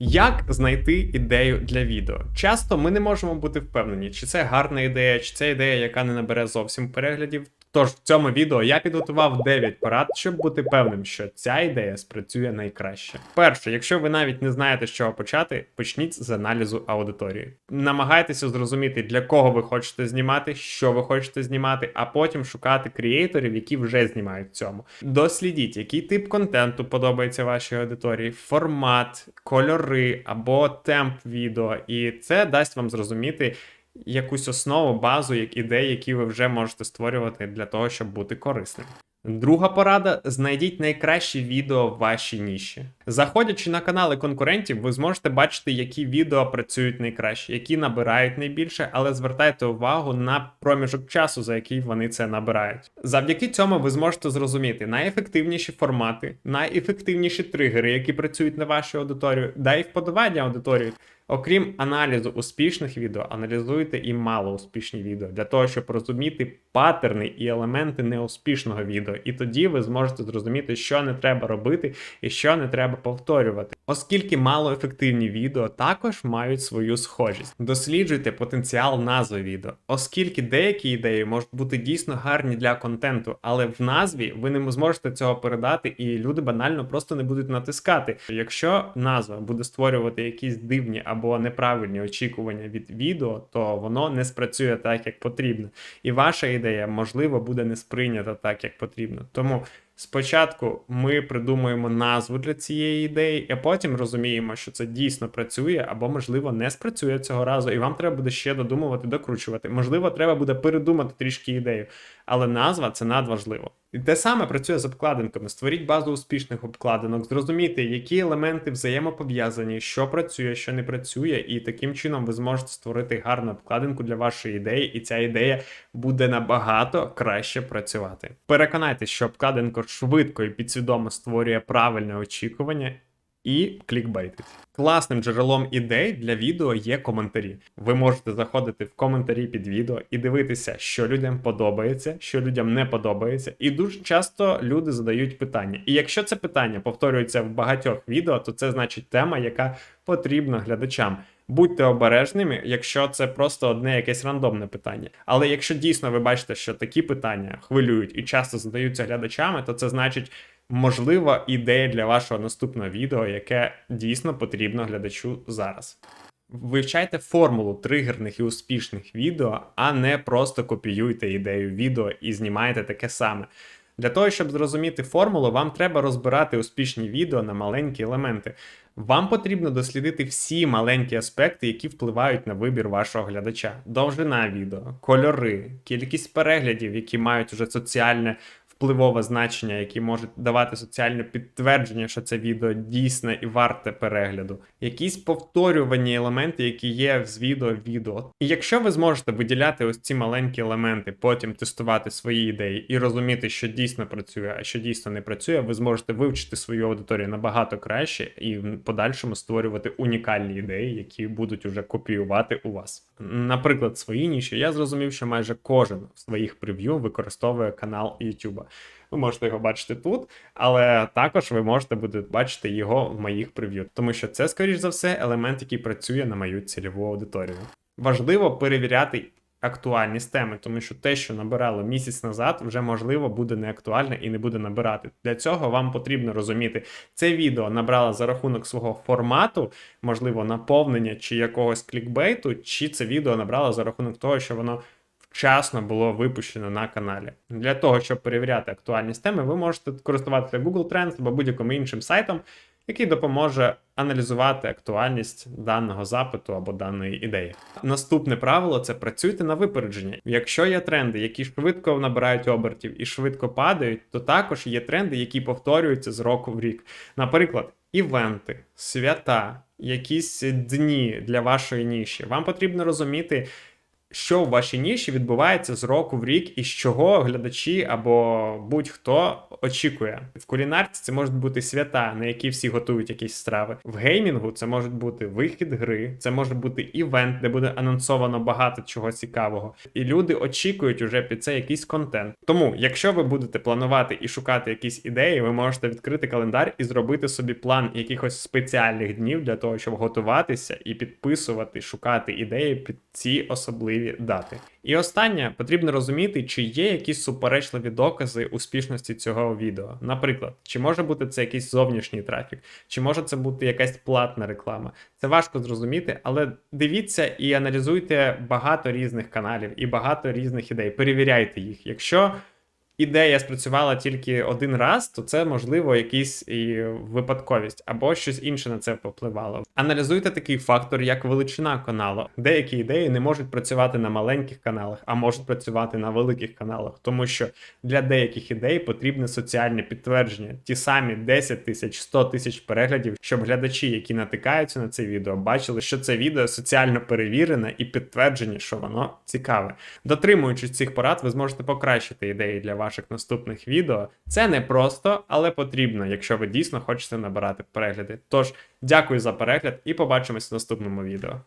Як знайти ідею для відео? Часто ми не можемо бути впевнені, чи це гарна ідея, чи це ідея, яка не набере зовсім переглядів. Тож в цьому відео я підготував 9 порад, щоб бути певним, що ця ідея спрацює найкраще. Перше, якщо ви навіть не знаєте, з чого почати, почніть з аналізу аудиторії. Намагайтеся зрозуміти, для кого ви хочете знімати, що ви хочете знімати, а потім шукати креаторів, які вже знімають в цьому. Дослідіть, який тип контенту подобається вашій аудиторії, формат, кольори або темп відео, і це дасть вам зрозуміти якусь основу, базу, як ідей, які ви вже можете створювати для того, щоб бути корисним. Друга порада: знайдіть найкращі відео в вашій ніші. Заходячи на канали конкурентів, ви зможете бачити, які відео працюють найкраще, які набирають найбільше, але звертайте увагу на проміжок часу, за який вони це набирають. Завдяки цьому ви зможете зрозуміти найефективніші формати, найефективніші тригери, які працюють на вашу аудиторію, да і вподобання аудиторії. Окрім аналізу успішних відео, аналізуйте і малоуспішні відео для того, щоб розуміти паттерни і елементи неуспішного відео. І тоді ви зможете зрозуміти, що не треба робити і що не треба повторювати. Оскільки малоефективні відео також мають свою схожість. Досліджуйте потенціал назви відео, оскільки деякі ідеї можуть бути дійсно гарні для контенту, але в назві ви не зможете цього передати, і люди банально просто не будуть натискати. Якщо назва буде створювати якісь дивні або неправильні очікування від відео, то воно не спрацює так, як потрібно. І ваша ідея, можливо, буде не сприйнята так, як потрібно. Тому спочатку ми придумуємо назву для цієї ідеї, а потім розуміємо, що це дійсно працює, або, можливо, не спрацює цього разу, і вам треба буде ще додумувати, докручувати. Можливо, треба буде передумати трішки ідею, але назва це надважливо. І те саме працює з обкладинками. Створіть базу успішних обкладинок, зрозумійте, які елементи взаємопов'язані, що працює, що не працює, і таким чином ви зможете створити гарну обкладинку для вашої ідеї, і ця ідея буде набагато краще працювати. Переконайтеся, що обкладинка швидко і підсвідомо створює правильне очікування і клікбейтить. Класним джерелом ідей для відео є коментарі. Ви можете заходити в коментарі під відео і дивитися, що людям подобається, що людям не подобається. І дуже часто люди задають питання. І якщо це питання повторюється в багатьох відео, то це значить тема, яка потрібна глядачам. Будьте обережними, якщо це просто одне якесь рандомне питання. Але якщо дійсно ви бачите, що такі питання хвилюють і часто задаються глядачами, то це значить можлива ідея для вашого наступного відео, яке дійсно потрібно глядачу зараз. Вивчайте формулу тригерних і успішних відео, а не просто копіюйте ідею відео і знімайте таке саме. Для того, щоб зрозуміти формулу, вам треба розбирати успішні відео на маленькі елементи. Вам потрібно дослідити всі маленькі аспекти, які впливають на вибір вашого глядача: довжина відео, кольори, кількість переглядів, які мають вже соціальне впливове значення, які можуть давати соціальне підтвердження, що це відео дійсне і варте перегляду, якісь повторювані елементи, які є з відео в відео. І якщо ви зможете виділяти ось ці маленькі елементи, потім тестувати свої ідеї і розуміти, що дійсно працює, а що дійсно не працює, ви зможете вивчити свою аудиторію набагато краще і в подальшому створювати унікальні ідеї, які будуть уже копіювати у вас. Наприклад, свої ніші, я зрозумів, що майже кожен в своїх прев'ю використовує канал YouTube. Ви можете його бачити тут, але також ви можете будете бачити його в моїх прев'ю, тому що це, скоріш за все, елемент, який працює на мою цільову аудиторію. Важливо перевіряти актуальність теми, тому що те, що набирало місяць назад, вже можливо буде не актуальне і не буде набирати. Для цього вам потрібно розуміти, це відео набрало за рахунок свого формату, можливо, наповнення чи якогось клікбейту, чи це відео набрало за рахунок того, що воно вчасно було випущено на каналі. Для того, щоб перевіряти актуальність теми, ви можете користуватися Google Trends або будь-яким іншим сайтом, який допоможе аналізувати актуальність даного запиту або даної ідеї. Наступне правило це працюйте на випередження. Якщо є тренди, які швидко набирають обертів і швидко падають, то також є тренди, які повторюються з року в рік. Наприклад, івенти, свята, якісь дні для вашої ніші. Вам потрібно розуміти що в вашій ніші відбувається з року в рік і з чого глядачі або будь-хто очікує. В кулінарці це можуть бути свята, на які всі готують якісь страви. В геймінгу це можуть бути вихід гри, це може бути івент, де буде анонсовано багато чого цікавого. І люди очікують уже під це якийсь контент. Тому, якщо ви будете планувати і шукати якісь ідеї, ви можете відкрити календар і зробити собі план якихось спеціальних днів для того, щоб готуватися і підписувати, шукати ідеї під ці особливі дати. І останнє потрібно розуміти, чи є якісь суперечливі докази успішності цього відео. Наприклад, чи може бути це якийсь зовнішній трафік, чи може це бути якась платна реклама. Це важко зрозуміти, але дивіться і аналізуйте багато різних каналів і багато різних ідей. Перевіряйте їх. Якщо ідея спрацювала тільки один раз, то це можливо якийсь і випадковість або щось інше на це впливало. Аналізуйте такий фактор, як величина каналу. Деякі ідеї не можуть працювати на маленьких каналах, а можуть працювати на великих каналах, тому що для деяких ідей потрібне соціальне підтвердження, ті самі 10 тисяч, 100 тисяч переглядів, щоб глядачі, які натикаються на це відео, бачили, що це відео соціально перевірене і підтвердження, що воно цікаве. Дотримуючись цих порад, ви зможете покращити ідеї для ваших наступних відео. Це не просто, але потрібно, якщо ви дійсно хочете набирати перегляди. Тож, дякую за перегляд і побачимось в наступному відео.